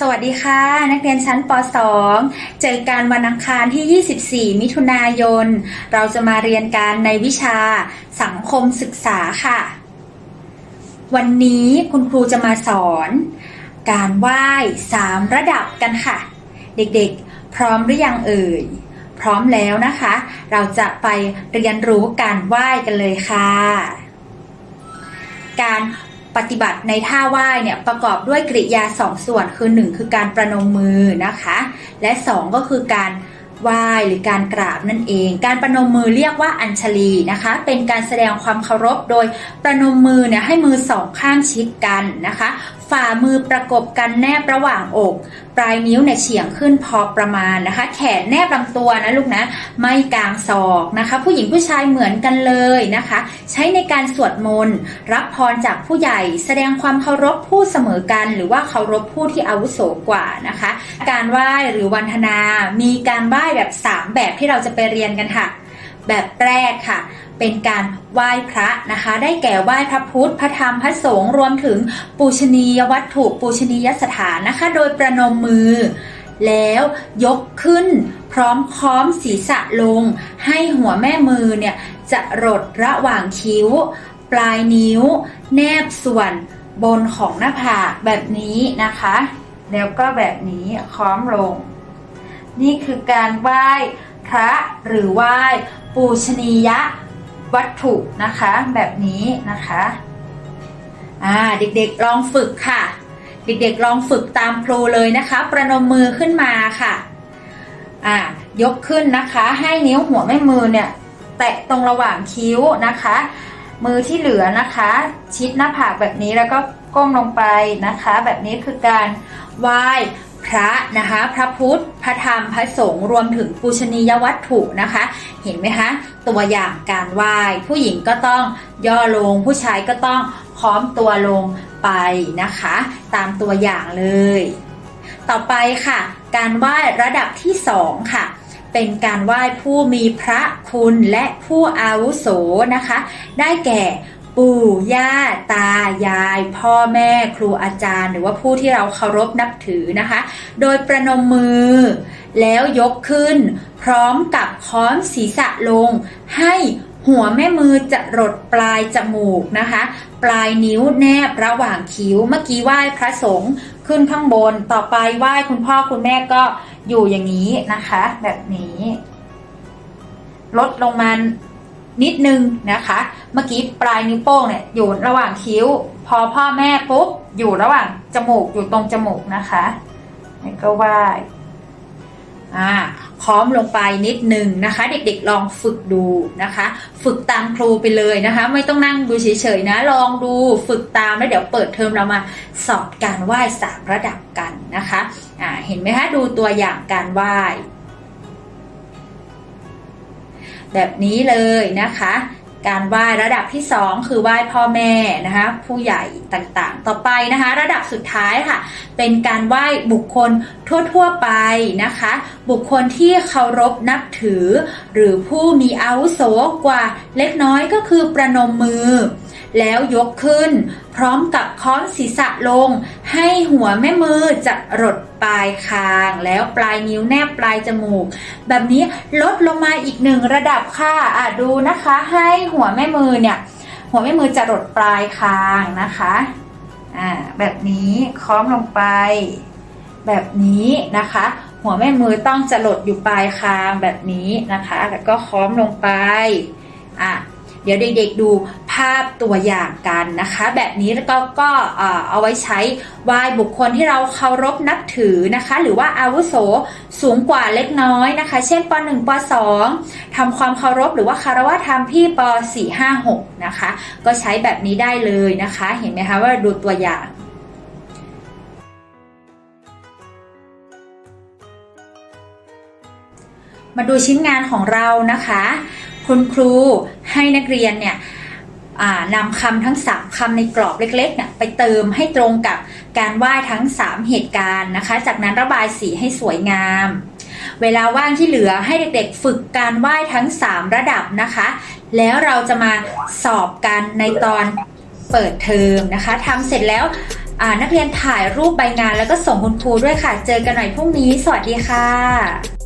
สวัสดีค่ะ นักเรียนชั้นป .2 เจอกันวันอังคารที่ 24 มิถุนายน เราจะมาเรียนการในวิชาสังคมศึกษาค่ะ วันนี้คุณครูจะมาสอน การไหว้สามระดับกันค่ะ เด็กๆ พร้อมหรือยังเอ่ย พร้อมแล้วนะคะ เราจะไปเรียนรู้การไหว้กันเลยค่ะ การ ปฏิบัติในท่าไหว้เนี่ยประกอบด้วยกริยาสองส่วนคือ 1 คือการประนมมือนะคะ และ 2 ก็คือการ ไหว้หรือการกราบนั่นเอง การประนมมือเรียกว่าอัญชลีนะคะ เป็นการแสดงความเคารพโดยประนมมือเนี่ยให้มือสองข้างชิดกันนะคะ ฝ่ามือประกบกันแนบระหว่างอก ปลายนิ้วเนี่ยเฉียงขึ้นพอประมาณนะคะ แขนแนบลำตัวนะลูกนะ ไม่กลางศอกนะคะ ผู้หญิงผู้ชายเหมือนกันเลยนะคะ ใช้ในการสวดมนต์รับพรจากผู้ใหญ่ แสดงความเคารพผู้เสมอกัน หรือว่าเคารพผู้ที่อาวุโสกว่านะคะ การไหว้หรือวันธนา มีการ แบบ 3 แบบที่เราจะไปเรียนกันค่ะ แบบแรกค่ะ เป็นการไหว้พระนะคะ ได้แก่ไหว้พระพุทธ พระธรรม พระสงฆ์รวมถึงปูชนียวัตถุปูชนียสถานนะคะ โดยประนมมือ แล้วยกขึ้น พร้อมค้อมศีรษะลง ให้หัวแม่มือเนี่ยจะรดระหว่างคิ้ว ปลายนิ้ว แนบส่วนบนของหน้าผากแบบนี้นะคะ แล้วก็แบบนี้ค้อมลง นี่คือการไหว้พระหรือไหว้ปูชนียะวัตถุนะคะ แบบนี้นะคะอ่าเด็กๆลองฝึกค่ะ เด็กๆลองฝึกตามครูเลยนะคะ ประนมมือขึ้นมาค่ะอ่ายกขึ้นนะคะให้นิ้วหัวแม่มือเนี่ยแตะตรงระหว่างคิ้วนะคะ มือที่เหลือนะคะ ชิดหน้าผากแบบนี้แล้วก็ก้มลงไปนะคะ แบบนี้คือการไหว้ พระนะคะ พระพุทธ พระธรรม พระสงฆ์รวมถึงปูชนียวัตถุนะคะ เห็นไหมคะ ตัวอย่างการไหว้ผู้หญิงก็ต้องย่อลง ผู้ชายก็ต้องค้อมตัวลงไปนะคะ ตามตัวอย่างเลย ต่อไปค่ะ การไหว้ระดับที่สองค่ะเป็นการไหว้ผู้มีพระคุณและผู้อาวุโสนะคะ ได้แก่ ปู่ย่าตายาย พ่อแม่ครูอาจารย์ หรือว่าผู้ที่เราเคารพนับถือนะคะ โดยประนมมือ แล้วยกขึ้น พร้อมกับค้อนศีรษะลง ให้หัวแม่มือจะรดปลายจมูกนะคะ ปลายนิ้วแนบระหว่างคิ้ว เมื่อกี้ไหว้พระสงฆ์ขึ้นข้างบน ต่อไปไหว้คุณพ่อคุณแม่ก็อยู่อย่างนี้นะคะ แบบนี้ ลดลงมา นิดนึงนะคะ เมื่อกี้ปลายนิ้วโป้งเนี่ยอยู่ระหว่างคิ้ว พอพ่อแม่ปุ๊บอยู่ระหว่างจมูกอยู่ตรงจมูกนะคะแล้วก็ไหว้อ่าพร้อมลงไปนิดนึงนะคะ เด็กๆลองฝึกดูนะคะ ฝึกตามครูไปเลยนะคะ ไม่ต้องนั่งดูเฉยๆนะ ลองดูฝึกตามแล้วเดี๋ยวเปิดเทอมเรามาสอบการไหว้สามระดับกันนะคะอ่าเห็นไหมคะดูตัวอย่างการไหว้ แบบนี้เลยนะคะ การไหว้ระดับที่ 2 คือไหว้พ่อแม่นะคะ ผู้ใหญ่ต่างๆ ต่อไปนะคะ ระดับสุดท้ายค่ะ เป็นการไหว้บุคคลทั่วๆไปนะคะ บุคคลที่เคารพนับถือ หรือผู้มีอาวุโสกว่าเล็กน้อยก็คือประนมมือ แล้วยกขึ้น พร้อมกับค้อนศีรษะลง ให้หัวแม่มือจะรดปลายคาง แล้วปลายนิ้วแนบปลายจมูก แบบนี้ลดลงมาอีกหนึ่งระดับค่ะอะดูนะคะ ให้หัวแม่มือเนี่ย หัวแม่มือจะรดปลายคางนะคะอ่าแบบนี้ค้อมลงไป แบบนี้นะคะหัวแม่มือต้องจะหลดอยู่ปลายคางแบบนี้นะคะ แล้วก็ค้อมลงไป อะ เดี๋ยวเด็กๆดู ภาพตัวอย่างกันนะคะ แบบนี้แล้วก็ก็เอ่อเอาไว้ใช้ไหว้บุคคลที่เราเคารพนับถือนะคะ หรือว่าอาวุโสสูงกว่าเล็กน้อยนะคะ เช่นป .1 ป .2 ทำความเคารพหรือว่าคารวะธรรมพี่ป .4 5 6นะคะ ก็ใช้แบบนี้ได้เลยนะคะ เห็นไหมคะว่าดูตัวอย่างมาดูชิ้นงานของเรานะคะ คุณครูให้นักเรียนเนี่ย นำคำทั้ง 3คำในกรอบเล็กๆเนี่ยไปเติมให้ตรงกับการไหว้ทั้ง 3 เหตุการณ์นะคะ จากนั้นระบายสีให้สวยงาม เวลาว่างที่เหลือให้เด็กๆ ฝึกการไหว้ทั้ง 3 ระดับนะคะ แล้วเราจะมาสอบกันในตอนเปิดเทอมนะคะทำเสร็จแล้วนักเรียนถ่ายรูปใบงานแล้วก็ส่งคุณครูด้วยค่ะ เจอกันหม่อยพรุ่งนี้ สวัสดีค่ะ